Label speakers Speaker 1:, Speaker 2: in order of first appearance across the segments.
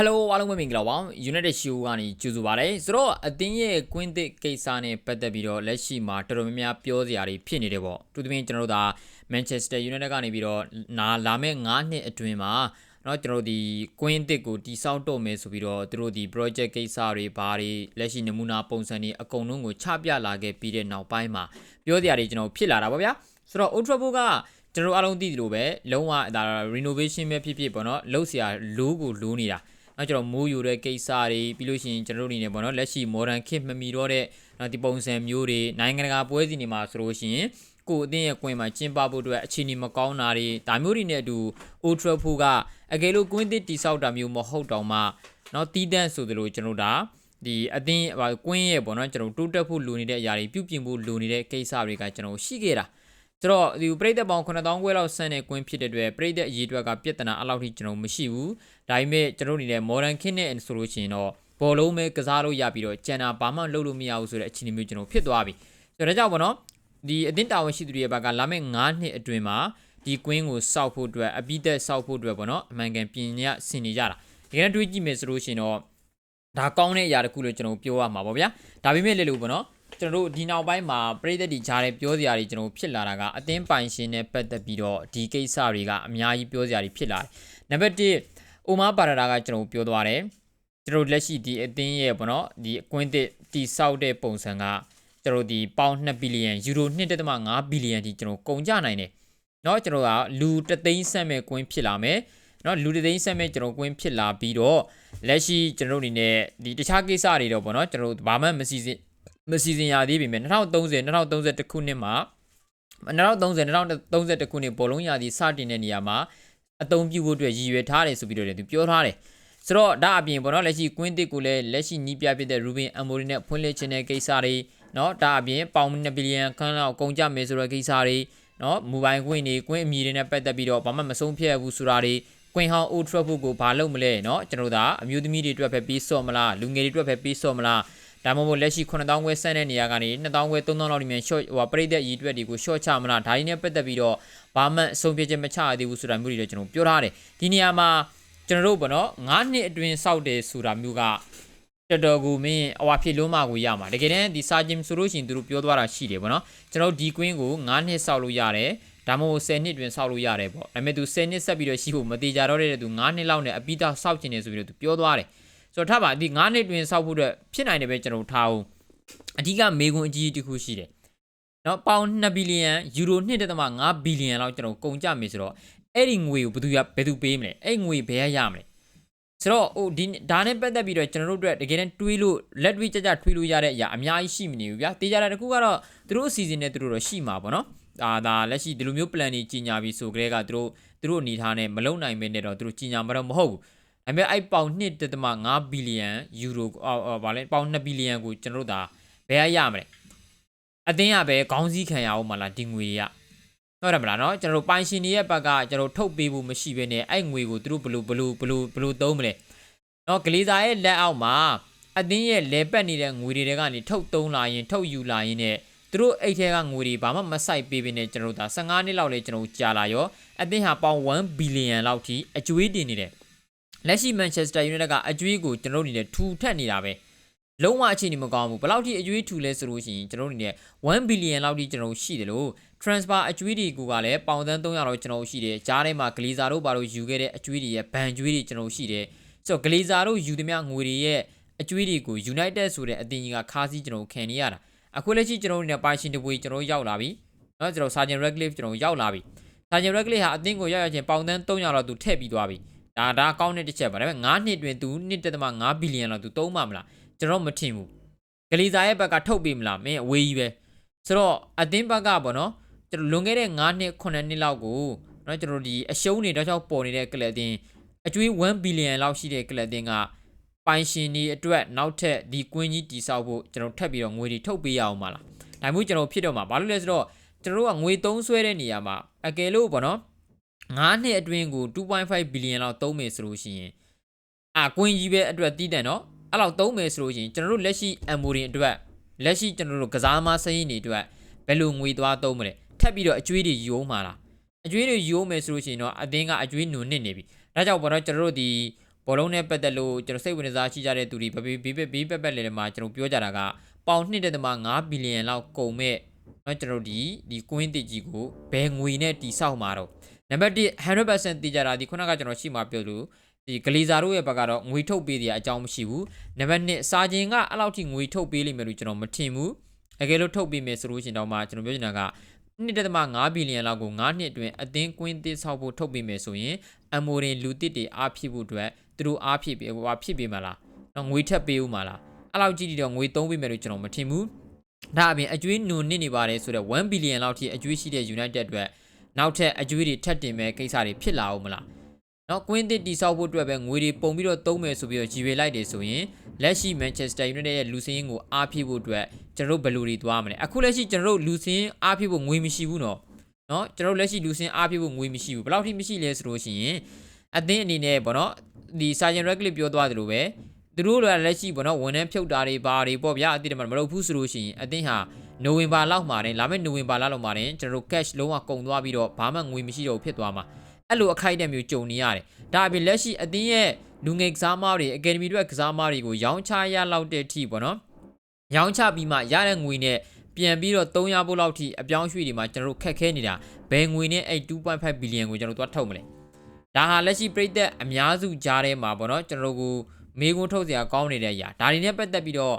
Speaker 1: Hello အားလုံးပဲမင်္ဂလာပါ United Show ကနေကြိုဆိုပါရစေဆိုတော့အတင်းရဲ့ကွင်းသစ်ကိစ္စနဲ့ပတ်သက်ပြီးတော့လက်ရှိမှာတော်တော်များများပြောစရာတွေဖြစ်နေတယ်ပေါ့သူသမင်းကျွန်တော်တို့ဒါ Manchester United ကနေပြီးတော့နာလာမဲ့9နှစ်အတွင်းမှာเนาะကျွန်တော်တို့ဒီကွင်းသစ်ကိုတိစောက်တော့မယ်ဆိုပြီးတော့သူတို့ဒီ project ကိစ္စတွေဘာတွေလက်ရှိနမူနာပုံစံတွေအကုန်လုံးကိုချပြလာခဲ့ပြီးတဲ့နောက်ပိုင်းမှာပြောစရာတွေကျွန်တော်ဖြစ်လာတာပါဗျာဆိုတော့ Old Trafford ကကျွန်တော်တို့အားလုံးသိသလိုပဲလုံးဝဒါ renovation ပဲဖြစ်ဖြစ်ပေါ့နော်လှုပ်ရှားလိုးကိုလိုးနေတာ နောက်ကျွန်တော်မိုးယူတဲ့ကိစ္စတွေပြီးလို့ရှိရင်ကျွန်တော်တို့အနေနဲ့ပေါ့နော်လက်ရှိ modern kit မမီတော့တဲ့နော်ဒီပုံစံမျိုးတွေနိုင်ငံတကာပွဲစဉ်တွေမှာဆိုလို့ရှိရင်ကိုအတင်းရဲ့ကွင်းမှာကျင်းပဖို့အတွက်အခြေအနေမကောင်းတာတွေဒါမျိုးတွေနဲ့အတူ Old Trafford ကအကယ်လို့ကွင်းသစ်တိဆောက်တာမျိုးမဟုတ်တော့မှနော်တီးတန့်ဆိုသလိုကျွန်တော်တို့ဒါဒီအတင်းကွင်းရဲ့ပေါ့နော်ကျွန်တော်တိုးတက်ဖို့လိုနေတဲ့အရာတွေပြုပြင်ဖို့လိုနေတဲ့ကိစ္စတွေကကျွန်တော်ရှိခဲ့တာ ဆိုတော့ဒီပရိသတ်ပေါင်း9000ခွဲလောက်ဆန်းတဲ့ကွင်းဖြစ်တဲ့အတွက်ပရိသတ်အရေးအတွက်ကပြဿနာအလောက်ထိကျွန်တော်မရှိဘူးဒါပေမဲ့ကျွန်တော်အနေနဲ့ modern kit နဲ့ဆိုလို့ရှိရင်တော့ဘောလုံးပဲကစားလို့ရပြီးတော့ကျန်တာဘာမှလုပ်လို့မရဘူးဆိုတဲ့အခြေအနေမျိုးကျွန်တော်ဖြစ်သွားပြီဆိုတော့ဒါကြောင့်ပေါ့နော်ဒီအတင်းတာဝန်ရှိသူတွေရဲ့ဘက်ကလာမယ့်9နှစ်အတွင်းမှာဒီကွင်းကိုစောက်ဖို့အတွက်အပိသက်စောက်ဖို့အတွက်ပေါ့နော်အမှန်ကန်ပြင်ရဆင်နေကြတာဒီကနေ့တွေးကြည့်မယ်ဆိုလို့ရှိရင်တော့ဒါကောင်းတဲ့အရာတစ်ခုလို့ကျွန်တော်ပြောရမှာပေါ့ဗျာဒါပေမဲ့လေလို့ပေါ့နော် ကျွန်တော်တို့ဒီနောက်ပိုင်းမှာပြည်သက်တီကြားတဲ့ပြောစရာတွေကျွန်တော်ဖြစ်လာတာကအသင်းပိုင်ရှင်နဲ့ပတ်သက်ပြီးတော့ဒီကိစ္စတွေကအများကြီးပြောစရာတွေဖြစ်လာတယ်။နံပါတ်1အိုမာပါရတာကကျွန်တော်ပြောသွားတယ်။ကျွန်တော်လက်ရှိဒီအသင်းရဲ့ပေါ့နော်ဒီအကွင်းသစ်တီဆောက်တဲ့ပုံစံကကျွန်တော်ဒီပေါင်2ဘီလီယံယူရို1.5ဘီလီယံထိကျွန်တော်ကုန်ကြနိုင်တယ်။เนาะကျွန်တော်ကလူတသိန်းဆက်မဲ့ကွင်းဖြစ်လာမယ်။เนาะလူတသိန်းဆက်မဲ့ကျွန်တော်ကွင်းဖြစ်လာပြီးတော့လက်ရှိကျွန်တော်အနေနဲ့ဒီတခြားကိစ္စတွေတော့ပေါ့နော်ကျွန်တော်ဘာမှမစီစဉ် မစီစဉ်ရသေးပြီမယ်2030 2031ခုနှစ်မှာ2030 2031ခုနှစ်ဘောလုံးရာသီစတင်တဲ့နေရာမှာအသုံးပြုဖို့အတွက်ရည်ရွယ်ထားတယ်ဆိုပြီးတော့လည်းသူပြောထားတယ်ဆိုတော့ဒါအပြင်ပေါ့နော်လက်ရှိကွင်းတစ်ကိုလည်းလက်ရှိနီးပြဖြစ်တဲ့ Ruben Amorim နဲ့ဖွင့်လှစ်ခြင်းတဲ့ကိစ္စတွေเนาะဒါအပြင်ပေါင်2ဘီလီယံခန်းလောက်ကုန်ကြမယ်ဆိုတဲ့ကိစ္စတွေเนาะမူပိုင်ကွင်းတွေကွင်းအမီတွေနဲ့ပတ်သက်ပြီးတော့ဘာမှမဆုံးဖြတ်ဘူးဆိုတာတွေကွင်ဟောင်း Old Trafford ကိုဘာလုပ်မလဲเนาะကျွန်တော်တို့ကအမျိုးသမီးတွေအတွက်ပဲပြီးစော့မလားလူငယ်တွေအတွက်ပဲပြီးစော့မလား ဒါမှမဟုတ်လက်ရှိ9000ခွဲဆန့်တဲ့နေရာကနေ2000ခွဲ3000လောက်ဒီမြန် short ဟိုပရိသတ်ရည်တွက်တွေကို short ချမလားဒါတွေနဲ့ပတ်သက်ပြီးတော့ဘာမှအဆုံးဖြတ်ချက်မချရသေးဘူးဆိုတာမျိုးတွေလည်းကျွန်တော်ပြောထားတယ်ဒီနေရာမှာကျွန်တော်တို့ဗောနော်9နှစ်အတွင်းစောက်တယ်ဆိုတာမျိုးကတော်တော်ကိုမင်းအဝါဖြစ်လုံးမကိုရမှာတကယ်တမ်းဒီစာဂျင်ဆိုလို့ရှိရင်သူတို့ပြောသွားတာရှိတယ်ဗောနော်ကျွန်တော်ဒီကွင်းကို9နှစ်စောက်လို့ရတယ်ဒါမှမဟုတ်10နှစ်တွင်စောက်လို့ရတယ်ပေါ့ဒါပေမဲ့သူ10နှစ်ဆက်ပြီးတော့ရှိဖို့မသေးကြတော့တဲ့သူ9နှစ်လောက်နဲ့အပိတာစောက်ကျင်နေဆိုပြီးတော့သူပြောသွားတယ် ဆိုတော့ထားပါဒီ9နှစ်တွင်စောက်ဖို့အတွက်ဖြစ်နိုင်တယ်ပဲကျွန်တော်ထားအောင်အဓိကမေခွန်အကြီးတစ်ခုရှိတယ်နော်ပေါင်2ဘီလီယံယူရို1.5ဘီလီယံလောက်ကျွန်တော်ကုန်ကြမယ်ဆိုတော့အဲ့ဒီငွေကိုဘယ်သူကဘယ်သူပေးမလဲအဲ့ငွေဘယ်ရရမလဲဆိုတော့ဟိုဒီဒါနဲ့ပတ်သက်ပြီးတော့ကျွန်တော်တို့အတွက်တကယ်တမ်းတွေးလို့လက်တွေးကြကြထွေးလို့ရတဲ့အရာအများကြီးရှိမနေဘူးဗျာတေးကြတာတခုကတော့သူတို့အစီအစဉ်နဲ့သူတို့တော့ရှိမှာပေါ့နော်ဒါဒါလက်ရှိဒီလိုမျိုး plan တွေကြီးညာပြီးဆိုကြတဲ့ကသူတို့သူတို့အနေထားနဲ့မလုံနိုင်မဲနဲ့တော့သူတို့ကြီးညာမှာတော့မဟုတ်ဘူး ။အဲ့မဲ့အဲ့ပေါင်1.5ဘီလီယံယူရိုအော်ဗာလဲပေါင်2ဘီလီယံကိုကျွန်တော်တို့ဒါဘယ်ရရမလဲ။အသင်းကပဲခေါင်းစည်းခံရအောင်မလားဒီငွေရ။ဟုတ်တယ်မလားနော်ကျွန်တော်တို့ပိုင်ရှင်တွေရဲ့ဘက်ကကျွန်တော်ထုတ်ပေးဖို့မရှိဘဲနဲ့အဲ့ငွေကိုသူတို့ဘလို့ဘလို့ဘလို့ဘလို့သုံးမလဲ။နော်ဂလီစာရဲ့လက်အောက်မှာအသင်းရဲ့လဲပတ်နေတဲ့ငွေတွေကနေထုတ်သုံးလာရင်ထုတ်ယူလာရင်နဲ့သူတို့အိတ်ထဲကငွေတွေဘာမှမဆိုင်ပေးပင်နဲ့ကျွန်တော်တို့ဒါ15နှစ်လောက်လေကျွန်တော်ကြာလာရောအသင်းဟာပေါင်1ဘီလီယံလောက်ထိအကျွေးတင်နေတယ် လက်ရှိ Manchester United ကအကျွေးကိုကျွန်တော်တို့အနေနဲ့ထူထပ်နေတာပဲလုံးဝအခြေအနေမကောင်းဘူးဘယ်လောက်ထိအကျွေးထူလဲဆိုလို့ရှိရင်ကျွန်တော်တို့အနေနဲ့1 billion လောက်ထိကျွန်တော်ရှိတယ်လို့ transfer အကျွေးတွေကလည်းပေါင်သန်း300လောက်ကျွန်တော်ရှိတယ်ကြားထဲမှာ Glazer တို့ဘာလို့ယူခဲ့တဲ့အကျွေးတွေရဲ့ဘန်ကျွေးတွေကျွန်တော်ရှိတယ်ဆိုတော့ Glazer တို့ယူသမျှငွေတွေရဲ့အကျွေးတွေကို United ဆိုတဲ့အသင်းကြီးကခါးစည်းကျွန်တော်ခံနေရတာအခုလက်ရှိကျွန်တော်တို့နဲ့ပါရှင်တပွေကျွန်တော်ရောက်လာပြီเนาะကျွန်တော် Sergeant Radcliffe ကျွန်တော်ရောက်လာပြီ Sergeant Radcliffe ဟာအသင်းကိုရောက်ရချင်းပေါင်သန်း300လောက်သူထည့်ပြီးသွားပြီ ဒါဒါကောင်းတဲ့တစ်ချက်ပါဒါပေမဲ့9နှစ်တွင်သူ1.5ဘီလီယံလောက်သူသုံးမှမလားကျွန်တော်မထင်ဘူးဂလီဇာရဲ့ဘက်ကထုတ်ပေးမလားမင်းအဝေးကြီးပဲဆိုတော့အသင်းဘက်ကပေါ့နော်ကျွန်တော်လွန်ခဲ့တဲ့9နှစ်9နှစ်လောက်ကိုနော်ကျွန်တော်ဒီအရှုံးတွေတောက်ချောက်ပေါ်နေတဲ့ကလပ်အသင်းအကျွေး1ဘီလီယံလောက်ရှိတဲ့ကလပ်အသင်းကပိုင်ရှင်ဒီအတွက်နောက်ထပ်ဒီကွင်းကြီးတိဆောက်ဖို့ကျွန်တော်ထပ်ပြီးတော့ငွေတွေထုတ်ပေးရအောင်ပါလားဒါမျိုးကျွန်တော်ဖြစ်တော့မှာဘာလို့လဲဆိုတော့ကျွန်တော်တို့ကငွေသုံးဆွဲတဲ့နေရာမှာအကယ်လို့ပေါ့နော် 9နှစ်အတွင်းကို2.5ဘီလီယံလောက်သုံးမယ်ဆိုလို့ရှိရင်အာကွင်းကြီးပဲအတွက်တည်တယ်နော်အဲ့လောက်သုံးမယ်ဆိုလို့ရှိရင်ကျွန်တော်တို့လက်ရှိအမ်မိုရင်အတွက်လက်ရှိကျွန်တော်တို့ကစားမစရင်တွေအတွက်ဘယ်လိုငွေသွားသုံးမလဲထပ်ပြီးတော့အကျွေးတွေယူအောင်မှာလားအကျွေးတွေယူအောင်မယ်ဆိုလို့ရှိရင်တော့အသင်းကအကျွေးနုံနစ်နေပြီဒါကြောင့်ပေါ့နော်ကျွန်တော်တို့ဒီ ဘောလုံးနဲ့ပတ်သက်လို့ကျွန်တော်စိတ်ဝင်စားရှိကြတဲ့သူတွေဘီဘီဘီပက်ပက်လေးမှာကျွန်တော်ပြောကြတာကပေါင်1.5ဘီလီယံလောက်ကုန်မဲ့เนาะကျွန်တော်ဒီဒီကွင်းတစ်ကြီးကိုဘယ်ငွေနဲ့တိဆောက်မှာတော့ နံပါတ်1 100%တည်ကြတာဒီခုနကကျွန်တော်ရှိမှပြောလို့ဒီဂလီဇာတို့ရဲ့ဘက်ကတော့ငွေထုတ်ပေးတဲ့အကြောင်းမရှိဘူးနံပါတ်2စာချင်းကအဲ့လောက်ထိငွေထုတ်ပေးလိမ့်မယ်လို့ကျွန်တော်မထင်ဘူးအကယ်လို့ထုတ်ပေးမယ်ဆိုလို့ရှိရင်တော့မှကျွန်တော်ပြောချင်တာက1.5ဘီလီယံလောက်ကို9နှစ်အတွင်းအသင်းကွင်းတစ်ဆောက်ဖို့ထုတ်ပေးမယ်ဆိုရင်အမိုရင်လူတစ်တွေအားဖြစ်ဖို့အတွက်သူတို့အားဖြစ်ပေးဟိုဟာဖြစ်ပေးမှာလားတော့ငွေထပ်ပေးဦးမှာလားအဲ့လောက်ကြီးတော့ငွေသုံးပေးမယ်လို့ကျွန်တော်မထင်ဘူးဒါအပြင်အကျွေးနုံနစ်နေပါတယ်ဆိုတော့1ဘီလီယံလောက်ထိအကျွေးရှိတဲ့ United အတွက် နောက်ထပ်အကျွေးတွေထပ်တင်မဲ့ကိစ္စတွေဖြစ်လာအောင်မလားနော်ကွင်းတစ်တိဆောက်ဖို့အတွက်ပဲငွေတွေပုံပြီးတော့သုံးမယ်ဆိုပြီးတော့ကြီးပေလိုက်တယ်ဆိုရင်လက်ရှိ Manchester United ရဲ့လူစင်းရင်ကိုအားဖြစ်ဖို့အတွက်ကျွန်တော်တို့ဘယ်လိုတွေသွားမလဲအခုလက်ရှိကျွန်တော်တို့လူစင်းအားဖြစ်ဖို့ငွေမရှိဘူးနော်နော်ကျွန်တော်တို့လက်ရှိလူစင်းအားဖြစ်ဖို့ငွေမရှိဘူးဘယ်လောက်ထိမရှိလဲဆိုလို့ရှိရင်အသင်းအနေနဲ့ပေါ့နော်ဒီ Sergeant Radcliffe ပြောသွားသလိုပဲသူတို့လည်းလက်ရှိပေါ့နော်ဝန်ထမ်းဖြုတ်တာတွေဘာတွေပေါ့ဗျာအတိတ်မှာမလုပ်ဘူးဆိုလို့ရှိရင်အသင်းဟာ နိုဝင်ဘာလောက်မှာတင်လာမယ့်နိုဝင်ဘာလလောက်မှာတင်ကျွန်တော်တို့ cash လုံးဝကုန်သွားပြီးတော့ဘာမှငွေမရှိတော့ဘူးဖြစ်သွားမှာအဲ့လိုအခိုက်အတန့်မျိုးကြုံနေရတယ်ဒါအပြင်လက်ရှိအသင်းရဲ့လူငယ်ကစားမတွေ academy တွေကစားမတွေကိုရောင်းချရလောက်တဲ့အထိပေါ့နော်ရောင်းချပြီးမှရတဲ့ငွေနဲ့ပြန်ပြီးတော့3ရဖို့လောက်ထိအပြောင်းရွှေ့တွေမှာကျွန်တော်တို့ခက်ခဲနေတာဘယ်ငွေနဲ့အဲ့2.5ဘီလီယံကိုကျွန်တော်တို့သွားထုတ်မလဲဒါဟာလက်ရှိပြည်သက်အများစုကြားထဲမှာပေါ့နော်ကျွန်တော်တို့ကိုမေးခွန်းထုတ်စရာကောင်းနေတဲ့အရာဒါတွေနဲ့ပတ်သက်ပြီးတော့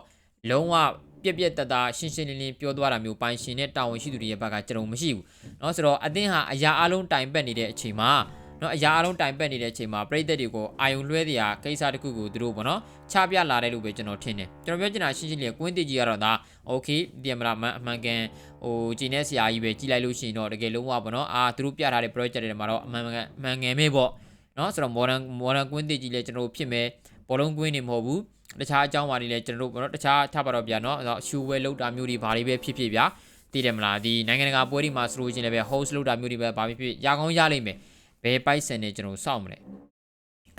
Speaker 1: လုံးဝ ပြက်ပြက်တသားရှင်းရှင်းလင်းလင်းပြောသွားတာမျိုးပိုင်ရှင်နဲ့တာဝန်ရှိသူတွေရဲ့ဘက်ကကျွန်တော်မရှိဘူးเนาะဆိုတော့အသင်းဟာအရာအလုံးတိုင်ပတ်နေတဲ့အချိန်မှာเนาะအရာအလုံးတိုင်ပတ်နေတဲ့အချိန်မှာပြည်သက်တွေကိုအာယုံလွှဲတဲ့အကိစ္စတစ်ခုကိုသူတို့ပေါ့နော်ချပြလာတယ်လို့ပဲကျွန်တော်ထင်တယ်ကျွန်တော်ပြောချင်တာရှင်းရှင်းလေးကွင်းတစ်ကြီးကတော့ဒါโอเคပြန်မလားအမှန်ကန်ဟိုဂျင်းနဲ့ဆရာကြီးပဲကြီးလိုက်လို့ရှိရင်တော့တကယ်လုံးဝပေါ့နော်အာသူတို့ပြထားတဲ့ project တွေမှာတော့အမှန်ကန်အမှန်ငယ်မဲပေါ့เนาะဆိုတော့ modern modern ကွင်းတစ်ကြီးလည်းကျွန်တော်ဖြစ်မယ်ဘောလုံးကွင်းနေမဟုတ်ဘူး တခြားအကြောင်းပါတွေလည်းကျွန်တော်တို့ပေါ့နော်တခြားထားပါတော့ဗျာနော်ရှူဝဲလောက်တာမျိုးတွေဘာတွေပဲဖြစ်ဖြစ်ဗျာသိတယ်မလားဒီနိုင်ငံတကာပွဲတွေမှာဆိုလို့ချင်းလည်းပဲ host လောက်တာမျိုးတွေပဲဘာဖြစ်ဖြစ်ရကောင်းရလိမ့်မယ်ဘယ်ပိုက်ဆန်နေကျွန်တော်စောင့်မလဲ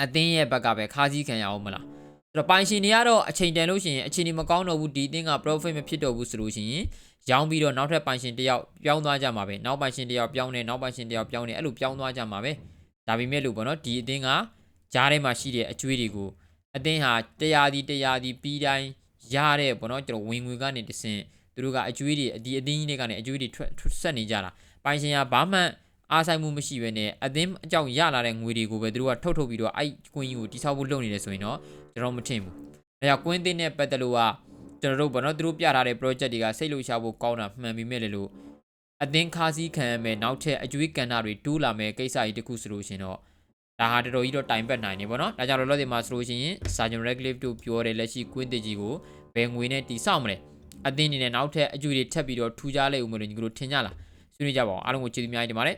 Speaker 1: အသင်းရဲ့ဘက်ကပဲခါးစည်းခံရအောင်မလားဆိုတော့ပိုင်ရှင်တွေကတော့အချိန်တန်လို့ရှိရင်အချိန်ဒီမကောင်းတော့ဘူးဒီအသင်းက profit မဖြစ်တော့ဘူးဆိုလို့ရှိရင်ရောင်းပြီးတော့နောက်ထပ်ပိုင်ရှင်တစ်ယောက်ပြောင်းသွားကြမှာပဲနောက်ပိုင်ရှင်တစ်ယောက်ပြောင်းနေနောက်ပိုင်ရှင်တစ်ယောက်ပြောင်းနေအဲ့လိုပြောင်းသွားကြမှာပဲဒါပေမဲ့လို့ပေါ့နော်ဒီအသင်းကကြားထဲမှာရှိတဲ့အကျွေးတွေကို အသင်းဟာတရားဒီတရားဒီပြီးတိုင်းရတဲ့ပေါ့နော်ကျွန်တော်ဝင်ငွေကနေတဆင့်သူတို့ကအကျွေးတွေဒီအသင်းကြီးတွေကနေအကျွေးတွေထွက်ဆက်နေကြတာပိုင်ရှင်ကဘာမှအားဆိုင်မှုမရှိဘဲနဲ့အသင်းအကြောင်းရလာတဲ့ငွေတွေကိုပဲသူတို့ကထုတ်ထုတ်ပြီးတော့အဲ့ကွင်းကြီးကိုတိဆောက်ဖို့လုပ်နေတယ်ဆိုရင်တော့ကျွန်တော်မထင်ဘူး။ဒါကြောင့်ကွင်းသင်းနဲ့ပတ်သက်လို့ကကျွန်တော်တို့ဘောနော်သူတို့ပြထားတဲ့ project တွေကစိတ်လှုပ်ရှားဖို့ကောင်းတာမှန်ပြီမဲ့လေလို့အသင်းခါးစည်းခံရမယ်နောက်ထပ်အကျွေးကန်တာတွေတိုးလာမယ်ကိစ္စကြီးတခုဆိုလို့ရှင်တော့ ဒါဟာတော်တော်ကြီးတော့တိုင်ပတ်နိုင်နေပေါ့နော်ဒါကြောင့်လောလောဆယ်မှာဆိုလို့ရှိရင် Sergeant Radcliffe တို့ပြောတဲ့လက်ရှိကွင်းတစ်ကြီးကိုဘယ်ငွေနဲ့တိဆောက်မလဲအသင်းအနေနဲ့နောက်ထပ်အကျွေးတွေထပ်ပြီးတော့ထူကြလိုက်ဦးမလို့ညီတို့ထင်ကြလားဆွေးနွေးကြပါဦးအားလုံးကိုကျေးဇူးများကြီးတင်ပါတယ်